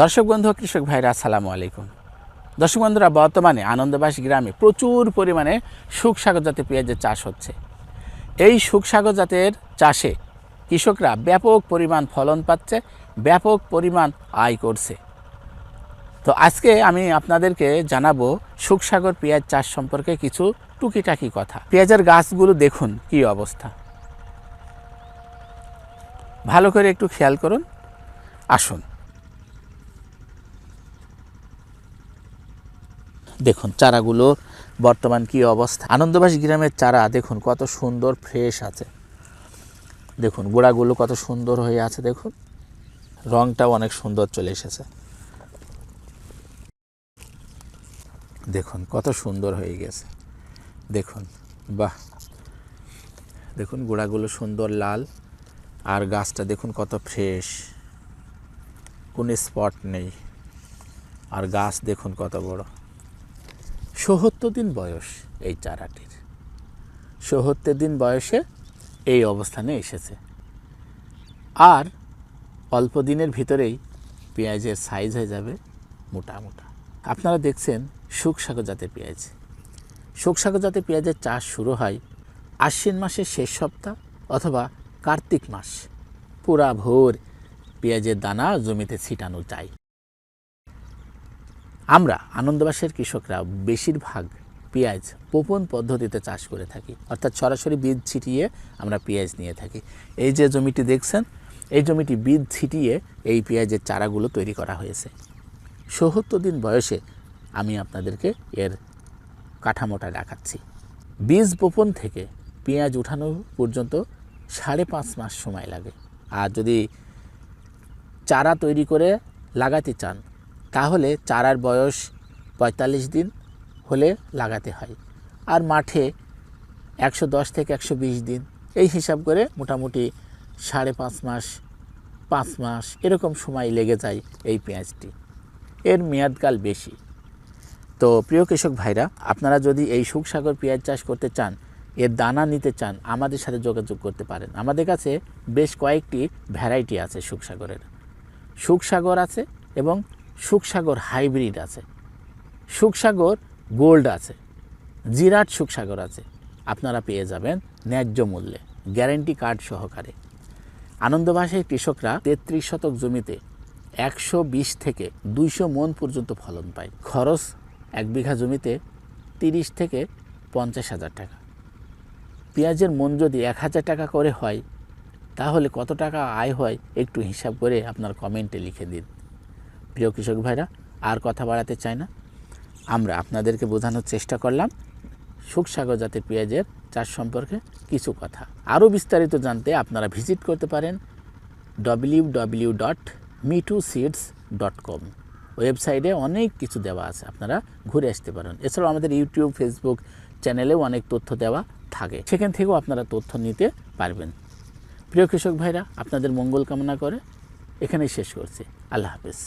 দর্শক বন্ধু, কৃষক ভাইরা, আসসালামু আলাইকুম। দর্শক বন্ধুরা, বর্তমানে আনন্দবাস গ্রামে প্রচুর পরিমাণে সুখসাগর জাতের পেঁয়াজের চাষ হচ্ছে। এই সুখসাগর জাতের চাষে কৃষকরা ব্যাপক পরিমাণ ফলন পাচ্ছে, ব্যাপক পরিমাণ আয় করছে। তো আজকে আমি আপনাদেরকে জানাব সুখসাগর পেঁয়াজ চাষ সম্পর্কে কিছু টুকিটাকি কথা। পেঁয়াজের গাছগুলো দেখুন কি অবস্থা। ভালো করে একটু খেয়াল করুন, আসুন। দেখুন, চারাগুলো বর্তমান কি অবস্থা? আনন্দবাস গ্রামের চারা, দেখুন, কত সুন্দর ফ্রেশ আছে। দেখুন, গোড়াগুলো কত সুন্দর হয়ে আছে, দেখুন। রংটাও অনেক সুন্দর চলে এসেছে। দেখুন, কত সুন্দর হয়ে গেছে। দেখুন, বাহ! দেখুন, গোড়াগুলো সুন্দর লাল আর গাছটা দেখুন কত ফ্রেশ কোনো স্পট নেই। আর গাছ দেখুন কত বড়। সহত্তর দিন বয়স এই চারাটির। সহত্তর দিন বয়সে এই অবস্থানে এসেছে। আর অল্প দিনের ভিতরেই পেঁয়াজের সাইজ হয়ে যাবে মোটা মোটা। আপনারা দেখছেন সুখসাগর জাতের পেঁয়াজ। সুখসাগর জাতের পেঁয়াজের চাষ শুরু হয় আশ্বিন মাসের শেষ সপ্তাহ অথবা কার্তিক মাস। পুরা ভোর পেঁয়াজের দানা জমিতে ছিটানো যায়। আমরা আনন্দবাসের কৃষকরা বেশিরভাগ পেঁয়াজ পোপন পদ্ধতিতে চাষ করে থাকি। অর্থাৎ সরাসরি বীজ ছিটিয়ে আমরা পেঁয়াজ নিয়ে থাকি। এই যে জমিটি দেখছেন, এই জমিটি বীজ ছিটিয়ে এই পেঁয়াজের চারাগুলো তৈরি করা হয়েছে। সত্তর দিন বয়সে আমি আপনাদেরকে এর কাঠামোটা দেখাচ্ছি। বীজ বপন থেকে পেঁয়াজ উঠানো পর্যন্ত সাড়ে পাঁচ মাস সময় লাগে। আর যদি চারা তৈরি করে লাগাতে চান তাহলে চারার বয়স পঁয়তাল্লিশ দিন হলে লাগাতে হয়। আর মাঠে একশো দশ থেকে একশো বিশ দিন। এই হিসাব করে মোটামুটি সাড়ে পাঁচ মাস পাঁচ মাস এরকম সময় লেগে যায় এই পেঁয়াজটি। এর মেয়াদকাল বেশি। তো প্রিয় কৃষক ভাইরা, আপনারা যদি এই সুখসাগর পেঁয়াজ চাষ করতে চান, এর দানা নিতে চান, আমাদের সাথে যোগাযোগ করতে পারেন। আমাদের কাছে বেশ কয়েকটি ভ্যারাইটি আছে সুখসাগরের সুখসাগর আছে এবং সুখসাগর হাইব্রিড আছে। সুখসাগর গোল্ড আছে। জিরাট সুখসাগর আছে। আপনারা পেয়ে যাবেন ন্যায্য মূল্যে, গ্যারেন্টি কার্ড সহকারে। আনন্দবাসের কৃষকরা তেত্রিশ শতক জমিতে একশো বিশ থেকে দুইশো মন পর্যন্ত ফলন পায়। খরচ এক বিঘা জমিতে তিরিশ থেকে পঞ্চাশ হাজার টাকা। পেঁয়াজের মন যদি এক হাজার টাকা করে হয়, তাহলে কত টাকা আয় হয় একটু হিসাব করে আপনার কমেন্টে লিখে দিন। প্রিয় কৃষক ভাইরা, আর কথা বাড়াতে চাই না। আমরা আপনাদেরকে বোঝানোর চেষ্টা করলাম সুখসাগর জাতের পেঁয়াজের চাষ সম্পর্কে কিছু কথা। আরও বিস্তারিত জানতে আপনারা ভিজিট করতে পারেন W W dot Mitu seeds dot com ওয়েবসাইটে অনেক কিছু দেওয়া আছে, আপনারা ঘুরে আসতে পারেন। এছাড়াও আমাদের ইউটিউব, ফেসবুক চ্যানেলেও অনেক তথ্য দেওয়া থাকে। সেখান থেকেও আপনারা তথ্য নিতে পারবেন। প্রিয় কৃষক ভাইরা, আপনাদের মঙ্গল কামনা করে এখানেই শেষ করছি। আল্লাহ হাফেজ।